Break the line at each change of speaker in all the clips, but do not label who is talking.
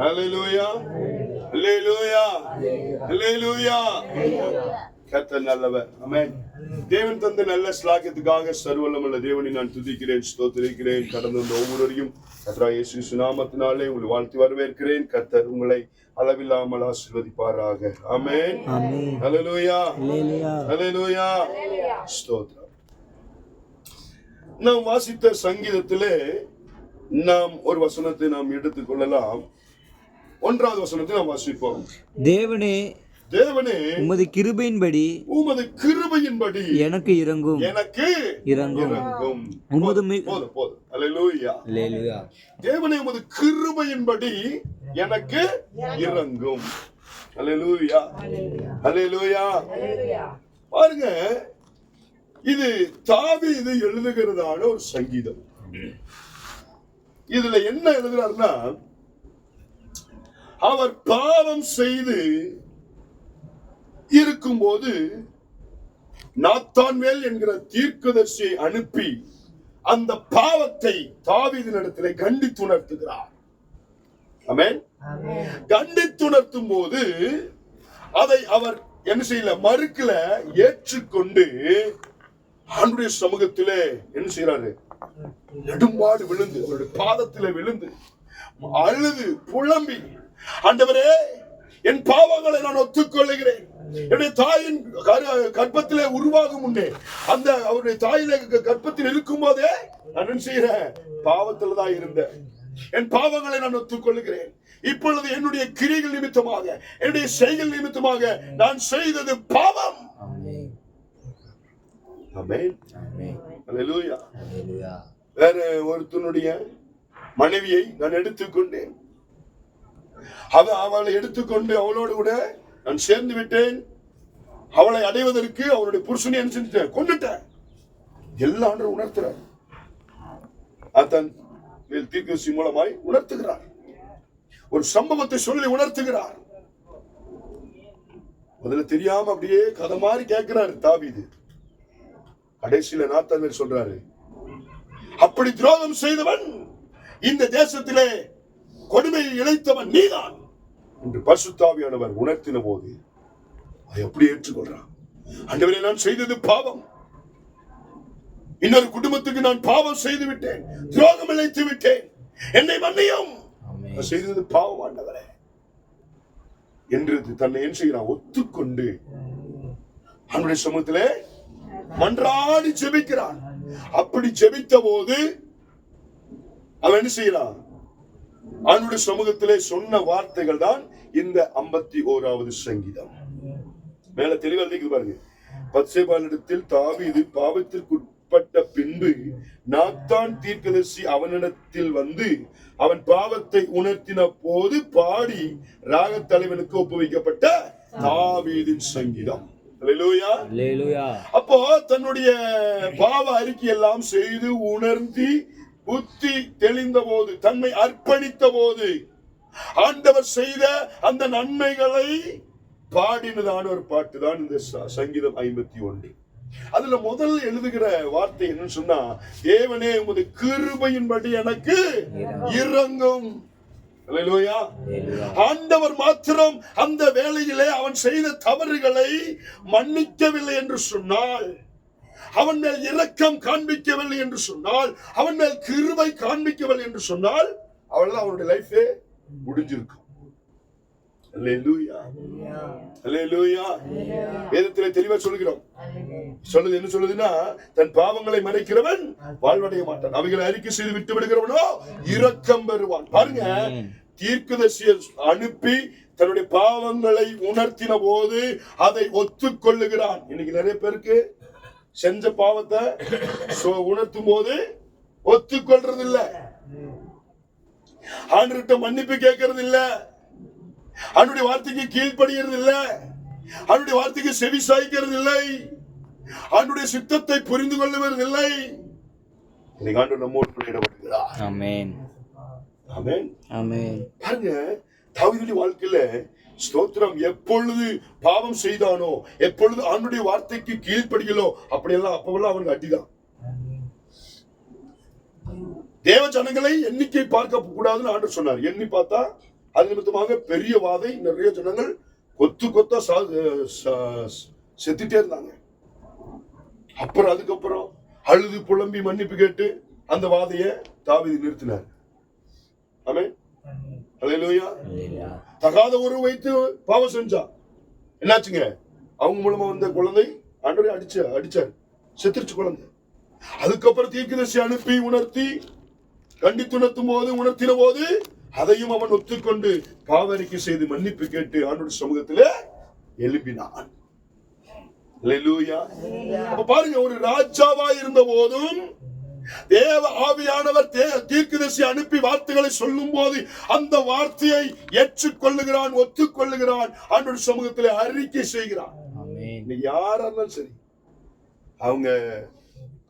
ஹalleluya ஹalleluya ஹalleluya கர்த்தர் நல்லவர். ஆமென் தேவன் தந்த நல்ல ஸ்லாக்கியத்துக்காக சர்வல்லமுள்ள தேவனை நான் துதிக்கிறேன் ஸ்தோத்திரிக்கிறேன் கடந்த இந்த ஒவ்வொருவரையும். கர்த்தரா இயேசு சுனாமத்தினாலே உங்களை வாழ்த்தி வரவேற்கிறேன். கர்த்தர் உங்களை அளவில்லாமல் ஆசீர்வதிப்பாராக. ஆமென் ஹalleluya ஹalleluya ஸ்தோத்திரம். நாம் வாசித்த சங்கீதத்திலே நாம் ஒரு வசனத்தை நாம் எடுத்துக்கொள்ளலாம் ஒன்றாவது வசனத்தை நாம் வாசிப்போம்.
தேவனே
தேவனே
உமது கிருபையின்படி
உமது கிருபையின்படி
எனக்கு இறங்கும்.
எனக்கு
இறங்கும்.
இறங்கும்.
உமது
போதும் போதும் அல்லேலூயா
அல்லேலூயா
தேவனே உமது கிருபையின்படி எனக்கு இறங்கும். அல்லேலூயா அல்லேலூயா பாருங்க இது தாவீது எழுதுகிறதான ஒரு சங்கீதம். இதுல என்ன எழுதுறாருன்னா அவர் பாவம் செய்து இருக்கும்போது நாத்தான்வேல் என்கிற தீர்க்கதர்சியை அனுப்பி அந்த பாவத்தை தாவீதினிடத்திலே கண்டித்துணர்த்துகிறார் ஆமென். கண்டித்துணர்த்தும் போது அதை அவர் என்ன செய்யல மறுக்கல ஏற்றுக்கொண்டு ஆண்டுடைய சமூகத்திலே என்ன செய்யறாரு நெடும்பாடு விழுந்து அவருடைய பாதத்திலே விழுந்து அழுது புலம்பி ஆண்டவரே என் பாவங்களை நான் ஒத்துக்கொள்ளுகிறேன். என்னுடைய தாயின் கர்ப்பத்திலே உருவாகும் முன்னே அந்த அவருடைய தாயில கர்ப்பத்தில் இருக்கும் போதே நான் என்ன செய்யறேன் பாவத்துல தான் இருந்தேன். என் பாவங்களை நான் ஒத்துக்கொள்ளுகிறேன். இப்பொழுது என்னுடைய கிரிகள் நிமித்தமாக என்னுடைய செயல் நிமித்தமாக நான் செய்தது பாவம்.
ஆமென்.
ஆமென். அல்லேலூயா
அல்லேலூயா
வேற ஒருத்தனுடைய மனைவியை நான் எடுத்துக்கொண்டேன். அவ அவளை எடுத்துக்கொண்டு அவளோடு கூட நான் சேர்ந்து விட்டேன். அவளை அடைவதற்கு அவருடைய புருஷனை என்ன செஞ்சுட்டேன் கொண்டுட்டேன் எல்லாம் ஆண்டும் உணர்த்துறார். அத்தன் தீர்க்கசி மூலமாய் உணர்த்துகிறார். ஒரு சம்பவத்தை சொல்லி உணர்த்துகிறார். முதல்ல தெரியாம அப்படியே கதை மாதிரி கேட்கிறாரு தாவிது. கடைசியில நாத்தான்வேல் சொல்றாரு அப்படி துரோகம் செய்தவன் இந்த தேசத்திலே கொடுமையை இழைத்தவன் நீதான். என்று பரிசுத்தாவியானவர் உணர்த்தின போது அதை எப்படி ஏற்றுக்கொள்றான். ஆண்டவரே நான் செய்தது பாவம். இன்னொரு குடும்பத்துக்கு நான் பாவம் செய்து விட்டேன். துரோகம் இழைத்து விட்டேன். என்னை மன்னியும். செய்தது பாவம் ஆண்டவரே. என்று தன்னை என்ன செய்கிறான்? ஒத்துக்கொண்டு அவனுடைய சமூகத்திலே மன்றாடி ஜெபிக்கிறான். அப்படி ஜெபித்த போது அவன் என்ன செய்யறான் அவனுடைய சமூகத்திலே சொன்ன வார்த்தைகள் தான் இந்த ஐம்பத்தி ஓராவது சங்கீதம். மேல தெளிவா பாருங்க. பத்சேபாலிடத்தில் தாவீது பாவத்திற்குட்பட்ட பின்பு நாத்தான் தீர்க்கதர்சி அவனிடத்தில் வந்து அவன் பாவத்தை உணர்த்தின போது பாடி ராகத் தலைவனுக்கு ஒப்புவிக்கப்பட்ட தாவீதின் சங்கீதம். அப்போ தன்னுடைய பாவ அறிக்கை எல்லாம் செய்து உணர்த்தி புத்தி தெளிந்த போது தன்னை அர்ப்பணித்த போது ஆண்டவர் செய்த அந்த நன்மைகளை பாடினதான ஒரு பாட்டு தான் இந்த சங்கீதம் ஐம்பத்தி ஒன்று. அதுல முதல் எழுதுகிற வார்த்தை என்னன்னு சொன்னா தேவனே உமது கிருபையின்படி எனக்கு இறங்கும். ஆண்டவர் மாத்திரம் அந்த வேளையிலே அவன் செய்த தவறுகளை மன்னிக்கவில்லை என்று சொன்னால் அவன் மேல் இரக்கம் காண்பிக்கவில்லை என்று சொன்னால் அவன் மேல் கிருபை காண்பிக்கவில்லை என்று சொன்னால் அவ்வளவுதான் அவனுடைய லைஃபே முடிஞ்சிருக்கும். வேதத்திலே தெளிவா சொல்கிறோம் சொல்லுது என்ன சொல்லுதுன்னா தன் பாவங்களை மறைக்கிறவன் வாழ்வடைய மாட்டான். அவைகளை அறிக்கை செய்து விட்டு விடுகிறவனோ இரக்கம் பெறுவான். பாருங்க தீர்க்கதரிசியை அனுப்பி தன்னுடைய பாவங்களை உணர்த்தின போது அதை ஒத்துக்கொள்ளுகிறான். இன்னைக்கு நிறைய பேருக்கு செஞ்ச பாவத்தை சொ- உணர்த்தும் போது ஒத்துக்கொள்றது இல்ல ஆண்டுகிட்ட மன்னிப்பு கேட்கறது இல்ல அவனுடைய வார்த்தைக்கு கீழ்ப்படுகிறது இல்ல அவனுடைய வார்த்தைக்கு செவி சாய்க்கிறது இல்லை அவனுடைய சித்தத்தை புரிந்து கொள்ளுவது இல்லை இன்னைக்கு ஆண்டு நம்மோடு இடப்படுகிறார்
ஆமென்.
ஆமென்.
ஆமென்.
பாருங்க தாவீதுடைய வாழ்க்கையில ஸ்தோத்திரம் எப்பொழுது பாவம் செய்தானோ எப்பொழுது ஆண்டுடைய வார்த்தைக்கு கீழ்ப்படிகளோ அப்படியெல்லாம் அப்பவெல்லாம் அவனுக்கு அடிதான். தேவ ஜனங்களை எண்ணிக்கை பார்க்க கூடாதுன்னு ஆண்டவர் சொன்னார். எண்ணி பார்த்தா அது நிமித்தமாக பெரிய வாதை நிறைய ஜனங்கள் கொத்து கொத்தா செத்துட்டே இருந்தாங்க. அப்புறம் அதுக்கப்புறம் அழுது புலம்பி மன்னிப்பு கேட்டு அந்த வாதையை தாவீது நிறுத்தினார். ஆமென். அல்லேலூயா
அல்லேலூயா
தகாத உறவு வைத்து பாவம் செஞ்சான் என்னாச்சுங்க? அவங்க மூலமா வந்த குழந்தை ஆண்டவரே அடிச்ச அடிச்சார். செத்துருச்சு குழந்தை. அதுக்கப்புறம் தீர்க்கதரிசி அனுப்பி உணர்த்தி கண்டித்துணர்த்தும் போது உணர்த்தின போது அதையும் அவன் ஒத்துக்கொண்டு பாவரிக்கை செய்து மன்னிப்பு கேட்டு ஆண்டோட சமூகத்திலே. அப்ப பாருங்க ஒரு ராஜாவா இருந்த போதும் தேவ ஆவியானவர் தீர்க்கதரிசி அனுப்பி வார்த்தைகளை சொல்லும் போது அந்த வார்த்தையை ஏற்றுக்கொள்ளுகிறான் ஒத்துக்கொள்ளுகிறான் ஆண்டோட சமூகத்திலே அறிக்கை செய்கிறான். யாரா இருந்தாலும் சரி அவங்க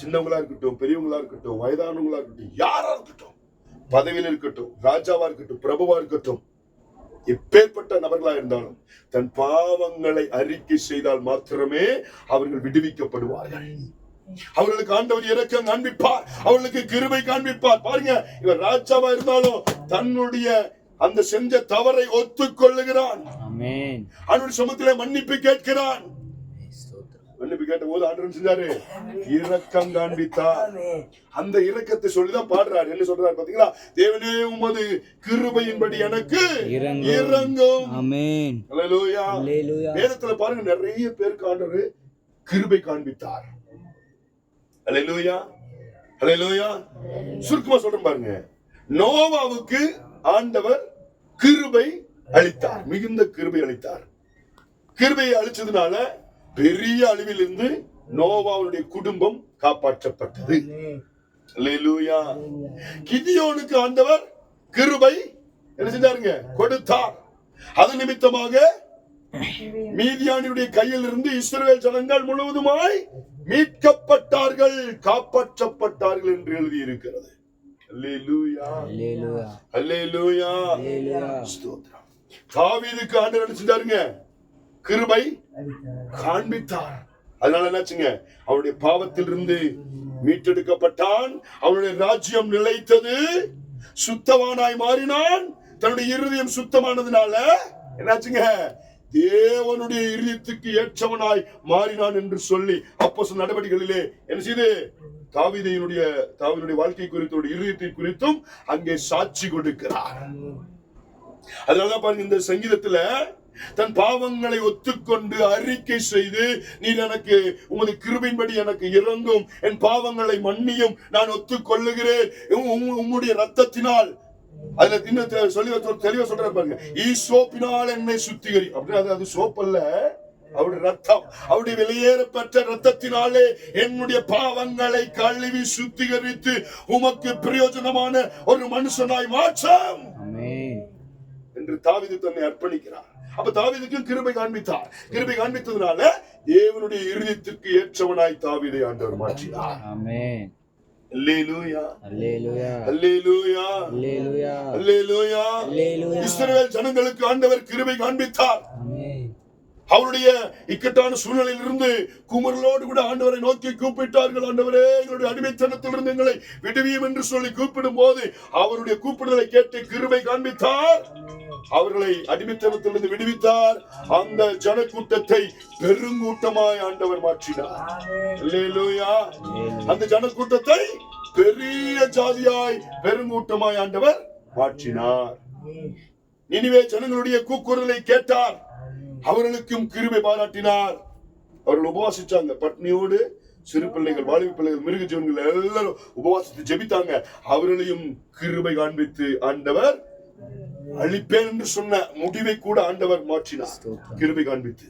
சின்னவங்களா இருக்கட்டும் பெரியவங்களா இருக்கட்டும் வயதானவங்களா இருக்கட்டும் யாரா இருக்கட்டும் பதவியில் இருக்கட்டும் ராஜாவா இருக்கட்டும் பிரபுவா இருக்கட்டும் எப்பேற்பட்ட நபர்களா இருந்தாலும் தன் பாவங்களை அறிக்கை செய்தால் மாத்திரமே அவர்கள் விடுவிக்கப்படுவார்கள். அவர்களுக்கு ஆண்டவர் இரக்கம் காண்பிப்பார் அவர்களுக்கு கிருபை காண்பிப்பார். பாருங்க இவர் ராஜாவா இருந்தாலும் தன்னுடைய அந்த செஞ்ச தவறை ஒத்துக்கொள்ளுகிறான். அவனுடைய சமூகத்திலே மன்னிப்பு கேட்கிறான். மன்னிப்பு கேட்ட போது ஆண்டவன் செஞ்சாரு? இரக்கம் காண்பித்தார். அந்த இரக்கத்தை சொல்லிதான் பாடுறாரு. என்ன சொல்றாரு பாத்தீங்களா தேவனே உமது கிருபையின்படி எனக்கு
இறங்கும். ஆமென்.
வேதத்துல பாருங்க நிறைய பேருக்கு ஆண்டவர் கிருபை காண்பித்தார். அல்லேலூயா அல்லேலூயா சுருக்கமா சொல்றேன் பாருங்க. நோவாவுக்கு ஆண்டவர் கிருபை அளித்தார். மிகுந்த கிருபை அளித்தார். கிருபையை அளிச்சதுனால பெரிய அழிவிலிருந்து நோவாவுடைய குடும்பம் காப்பாற்றப்பட்டது. கிதியோனுக்கு ஆண்டவர் கிருபை என்ன செஞ்சாருங்க? கொடுத்தார். அது நிமித்தமாக மீதியானியுடைய கையில் இருந்து இஸ்ரவேல் ஜனங்கள் முழுவதுமாய் மீட்கப்பட்டார்கள் காப்பாற்றப்பட்டார்கள் என்று எழுதி இருக்கிறது அல்லேலூயா.
அல்லேலூயா.
அல்லேலூயா.
அல்லேலூயா.
ஸ்தோத்திரம். தாவீதுக்கு ஆண்டவர் என்ன செஞ்சாருங்க? கிருபை காண்பித்தார். அதனால என்னாச்சுங்க? அவருடைய பாவத்திலிருந்து மீட்டெடுக்கப்பட்டான். அவனுடைய ராஜ்யம் நிலைத்தது. சுத்தவானாய் மாறினான். தன்னுடைய இருதயம் சுத்தமானதுனால என்னாச்சுங்க? தேவனுடைய இருதயத்துக்கு ஏற்றவனாய் மாறினான் என்று சொல்லி அப்போ நடவடிக்கைகளிலே என்ன செய்து? தாவிதையினுடைய தாவினுடைய வாழ்க்கை குறித்து இருதயத்தை குறித்தும் அங்கே சாட்சி கொடுக்கிறார். அதனாலதான் பாருங்க இந்த சங்கீதத்துல தன் பாவங்களை ஒத்துக்கொண்டு அறிக்கை செய்து நீர் எனக்கு உமது கிருபையின்படி எனக்கு இறங்கும். என் பாவங்களை மன்னியும். நான் ஒத்துக்கொள்ளுகிறேன். உம்- உம்- உம்முடைய ரத்தத்தினால் அதுல இன்னும் சொல்லி தெளிவா சொல்றாரு பாருங்க. ஈ சோப்பினால் என்னை சுத்திகரி அப்படின்னா அது அது சோப் அல்ல. அவருடைய ரத்தம் அவருடைய வெளியேறப்பட்ட ரத்தத்தினாலே என்னுடைய பாவங்களை கழுவி சுத்திகரித்து உமக்கு பிரயோஜனமான ஒரு மனுஷனாய் மாற்றம். என்று தாவீது தன்னை அர்ப்பணிக்கிறார். அப்ப தாவீதுக்கு கிருபை காண்பித்தார். கிருபை காண்பித்ததுனால தேவனுடைய இருதயத்திற்கு ஏற்றவனாய் தாவீதை ஆண்டவர் மாற்றினார்.
ஆமென்.
இஸ்ரவேல் ஜனங்களுக்கு ஆண்டவர் கிருபை காண்பித்தார். அவருடைய இக்கட்டான சூழ்நிலையில் இருந்து குமரலோடு கூட ஆண்டவரை நோக்கி கூப்பிட்டார்கள். ஆண்டவரே எங்களுடைய அடிமைத்தனத்திலிருந்து எங்களை விடுவியும் என்று சொல்லி கூப்பிடும் போது அவருடைய கூப்பிடுதலை கேட்டு கிருபை காண்பித்தார். அவர்களை அடிமைத்தனத்திலிருந்து விடுவித்தார். அந்த ஜனக்கூட்டத்தை பெருங்கூட்டமாய் ஆண்டவர் மாற்றினார். அந்த ஜனக்கூட்டத்தை பெரிய ஜாதியாய் பெருங்கூட்டமாய் ஆண்டவர் மாற்றினார். நினிவே ஜனங்களுடைய கூக்குரலை கேட்டார். அவர்களுக்கும் கிருபை பாராட்டினார். அவர்கள் உபவாசிச்சாங்க. பட்னியோடு சிறு பிள்ளைகள் வாலிப பிள்ளைகள் மிருக ஜீவன்கள் எல்லாரும் உபவாசித்து ஜெபித்தாங்க. அவர்களையும் கிருபை காண்பித்து ஆண்டவர் அழிப்பேன் என்று சொன்ன முடிவை கூட ஆண்டவர் மாற்றினார். கிருபை காண்பித்து.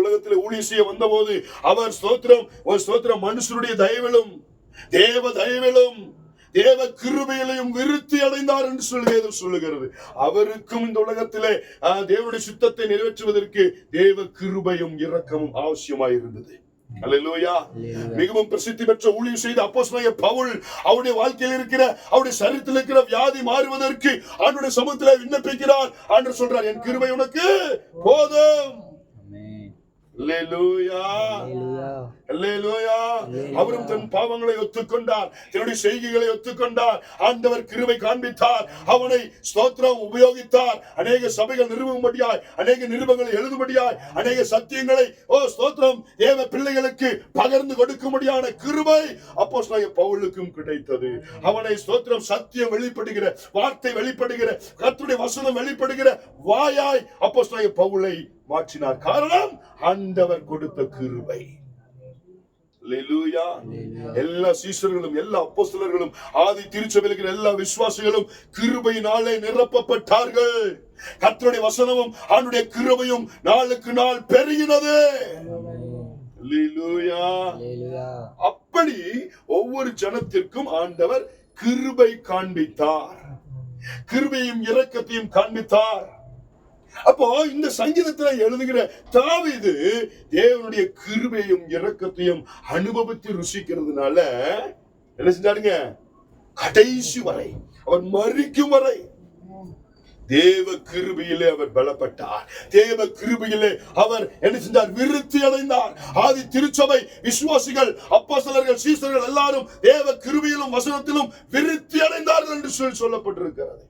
உலகத்தில் ஊழியம் செய்ய வந்தபோது அவர் ஸ்தோத்திரம் ஒரு ஸ்தோத்திரம் மனுஷருடைய தயவிலும் தேவ தயவிலும் தேவ கிருபையிலையும் விருத்தி அடைந்தார் என்று சொல்லி வேதம் சொல்லுகிறது. அவருக்கும் இந்த உலகத்திலே தேவனுடைய சித்தத்தை நிறைவேற்றுவதற்கு தேவ கிருபையும் இரக்கமும் அவசியமாயிருந்தது. மிகவும் பிரசித்தி பெற்ற ஊழியம் செய்த அப்போஸ்தலனாகிய பவுல் அவருடைய வாழ்க்கையில் இருக்கிற அவருடைய சரீரத்தில் இருக்கிற வியாதி மாறுவதற்கு ஆண்டுடைய சமூகத்தில் விண்ணப்பிக்கிறார். ஆண்டு சொல்றார் என் கிருபை உனக்கு போதும்
ஆமென்
அல்லேலூயா
அல்லேலூயா
அல்லேலூயா அவரும் தன் பாவங்களை ஒத்துக்கொண்டார். தன்னுடைய செய்கைகளை ஒத்துக்கொண்டார். ஆண்டவர் கிருபை காண்பித்தார். அவனை ஸ்தோத்திரம் உபயோகித்தார். அநேக சபைகள் நிறுவும்படியாய் அநேக நிருபங்களை எழுதும்படியாய் அநேக சத்தியங்களை ஓ ஸ்தோத்திரம் தேவ பிள்ளைகளுக்கு பகிர்ந்து கொடுக்கும்படியான கிருபை அப்போ பவுலுக்கும் கிடைத்தது. அவனை ஸ்தோத்திரம் சத்தியம் வெளிப்படுகிற வார்த்தை வெளிப்படுகிற கர்த்தருடைய வசனம் வெளிப்படுகிற வாயாய் அப்போ பவுலை மாற்றினார் காரணம் ஆண்டவர் கொடுத்த கிருபை. எல்லா சீசர்களும் எல்லா அப்போஸ்தலர்களும் ஆதி திருச்சபையில் எல்லா விசுவாசிகளும் கிருபையினாலே நிரப்பப்பட்டார்கள். கர்த்தருடைய வசனமும் அவனுடைய கிருபையும் நாளுக்கு நாள் பெருகினது. அப்படி ஒவ்வொரு ஜனத்திற்கும் ஆண்டவர் கிருபை காண்பித்தார். கிருபையும் இரக்கத்தையும் காண்பித்தார். அப்போ இந்த சங்கீதத்துல எழுதுகிற தாவிது தேவனுடைய கிருபையும் இரக்கத்தையும் அனுபவித்து ருசிக்கிறதுனால என்ன செஞ்சாருங்க? கடைசி வரை அவர் மறிக்கும் வரை தேவ கிருபையிலே அவர் பலப்பட்டார். தேவ கிருபையிலே அவர் என்ன செஞ்சார்? விருத்தி அடைந்தார். ஆதி திருச்சபை விசுவாசிகள் அப்போஸ்தலர்கள் சீசர்கள் எல்லாரும் தேவ கிருபையிலும் வசனத்திலும் விருத்தி அடைந்தார்கள் என்று சொல்லி சொல்லப்பட்டிருக்கிறது.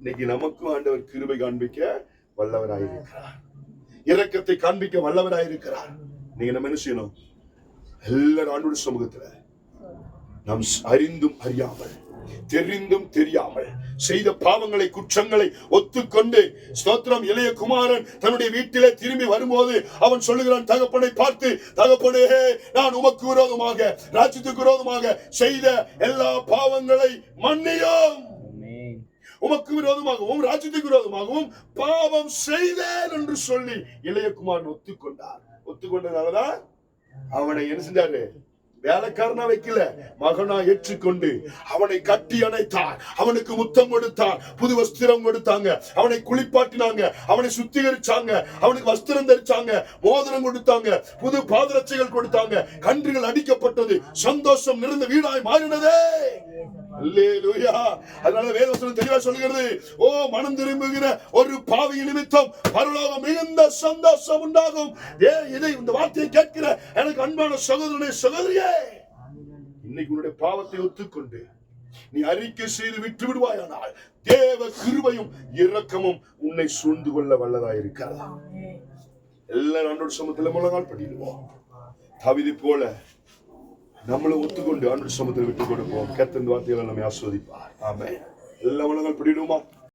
இன்னைக்கு நமக்கும் ஆண்டவர் கிருபை காண்பிக்க வல்லவராயிருக்கிறார். இரக்கத்தை காண்பிக்க வல்லவராயிருக்கிறார். நீங்க நம்ம என்ன செய்யணும் எல்லாரும் ஆண்டோட சமூகத்துல நாம் அறிந்தும் அறியாமல் தெரிந்தும் தெரியாமல் செய்த பாவங்களை குற்றங்களை ஒத்துக்கொண்டு ஸ்தோத்திரம் இளைய குமாரன் தன்னுடைய வீட்டிலே திரும்பி வரும்போது அவன் சொல்லுகிறான் தகப்பனை பார்த்து தகப்பனே நான் உமக்கு விரோதமாக ராஜ்யத்துக்கு விரோதமாக செய்த எல்லா பாவங்களை மன்னியும். உமக்கு விரோதமாகவும் ராஜ்யத்துக்கு விரோதமாகவும் பாவம் செய்தேன் என்று சொல்லி இளையகுமாரன் ஒத்துக்கொண்டார். ஒத்துக்கொண்டதாலதான் அவனை என்ன செஞ்சாரு? வேலைக்காரனா வைக்கல மகனா ஏற்றுக்கொண்டு அவனை கட்டி அணைத்தார். அவனுக்கு முத்தம் கொடுத்தார் புது வஸ்திரம் கொடுத்தாங்க அவனை குளிப்பாட்டினாங்க அவனை சுத்திகரிச்சாங்க அவனுக்கு வஸ்திரம் தரிச்சாங்க மோதிரம் கொடுத்தாங்க புது பாதரட்சைகள் கொடுத்தாங்க கன்றுகள் அடிக்கப்பட்டது சந்தோஷம் நிறைந்த வீடாய் மாறினதே. அதனால வேதவசனம் தெளிவா சொல்லுகிறது. ஓ மனம் திரும்புகிற ஒரு பாவி நிமித்தம் பரலோகம் மிகுந்த சந்தோஷம் உண்டாகும். இதை இந்த வார்த்தையை கேட்கிற எனக்கு அன்பான சகோதரனே சகோதரியே இன்னைக்கு உன்னுடைய பாவத்தை ஒத்துக்கொண்டு நீ அறிக்கை செய்து விட்டு விடுவாயானால் தேவ கிருபையும் இரக்கமும் உன்னை சூழ்ந்து கொள்ள வல்லதாயிருக்கிறது எல்லாரும் ஆண்டோட சமத்துல முழங்கால் படிடுவோம். தவிதி போல நம்மளை ஒத்துக்கொண்டு ஆண்டு சமத்தில் விட்டு கொடுப்போம். கத்தன் வார்த்தைகளை நம்மை ஆஸ்வதிப்பார். ஆமே எல்லா முழங்கால் பிடிடுமா?